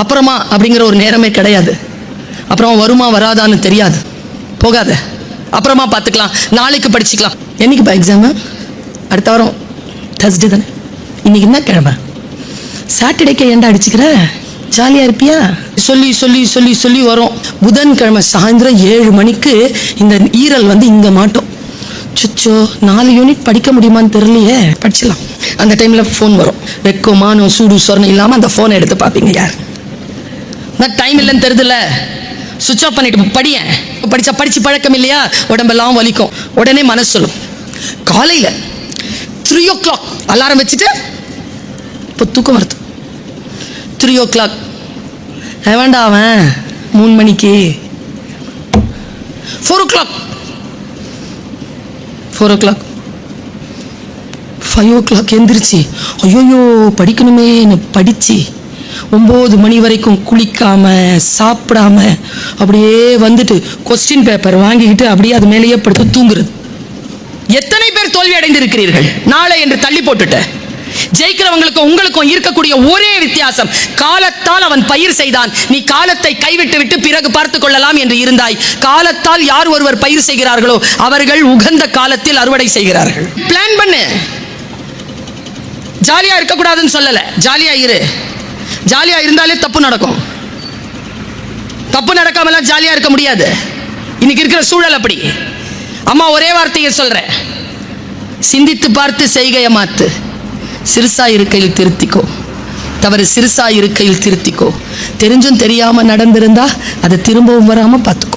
அப்புறமா அப்படிங்கிற ஒரு நேரமே கிடையாது. அப்புறம் வருமா வராதான்னு தெரியாது. போகாத. அப்புறமா பார்த்துக்கலாம். நாளைக்கு படிச்சுக்கலாம். என்னைக்குப்பா எக்ஸாமு அடுத்த வாரம். தர்ஸ்டே தானே. இன்னைக்கு என்ன கிழமை? சாட்டர்டேக்கு ஏண்டா அடிச்சுக்கிற? ஜாலியாக இருப்பியா? சொல்லி சொல்லி சொல்லி சொல்லி வரும். புதன்கிழமை சாயந்தரம் ஏழு மணிக்கு இந்த ஈரல் வந்து இங்கே மாட்டோம். சுச்சோ நாலு யூனிட் படிக்க முடியுமான்னு தெரியலையே. படிச்சிடலாம் அந்த டைமில் ஃபோன் வரும். வெக்கோ மானம் சூடு சொரணம் இல்லாமல் அந்த ஃபோனை எடுத்து பார்ப்பீங்க யார்? நான் டைம் இல்லைன்னு தெரியுதுல்ல சுவிட்ச் ஆஃப் பண்ணிட்டு படியேன். படிச்சா படிச்சு பழக்கம் இல்லையா? உடம்பெல்லாம் வலிக்கும். உடனே மனசு சொல்லும். காலையில் த்ரீ ஓ கிளாக் அலாரம் வச்சுட்டு இப்போ தூக்கம் வருது. த்ரீ ஓ கிளாக் வேண்டாம் அவன்? மூணு மணிக்கு. Four o'clock four o'clock five o'clock எந்திரிச்சு ஐயோயோ படிக்கணுமேன்னு படித்து ஒம்பது மணி வரைக்கும் குளிக்காம சாப்பிடாம அப்படியே வந்துட்டு கொஸ்டின் பேப்பர் வாங்கிக்கிட்டு அப்படியே அது மேலேயே படுத்து தூங்குறது. எத்தனை பேர் தோல்வி அடைந்திருக்கிறீர்கள்? நாளை என்று தள்ளி போட்டுட்ட ஜெயிக்கிறவங்களுக்கும் உங்களுக்கும் இருக்கக்கூடிய ஒரே வித்தியாசம் காலத்தால் அவன் பயிர் செய்தான். நீ காலத்தை கைவிட்டு விட்டு பிறகு பார்த்து கொள்ளலாம் என்று இருந்தாய். காலத்தால் யார் ஒருவர் பயிர் செய்கிறார்களோ அவர்கள் உகந்த காலத்தில் அறுவடை செய்கிறார்கள். பிளான் பண்ணு. ஜாலியா இருக்கக்கூடாதுன்னு சொல்லல. ஜாலியா இரு. ஜாலியா இருந்தாலே தப்பு நடக்கும். தப்பு நடக்காமலாம் ஜாலியா இருக்க முடியாது. இன்னைக்கு இருக்கிற சூழல் அப்படி. அம்மா ஒரே வார்த்தையை சொல்றேன். சிந்தித்து பார்த்து செய்கையை மாத்து. சிறுசா இருக்கையில் திருத்திக்கோ. தவறு சிறுசா இருக்கையில் திருத்திக்கோ. தெரிஞ்சும் தெரியாம நடந்திருந்தா அதை திரும்பவும் வராம பார்த்து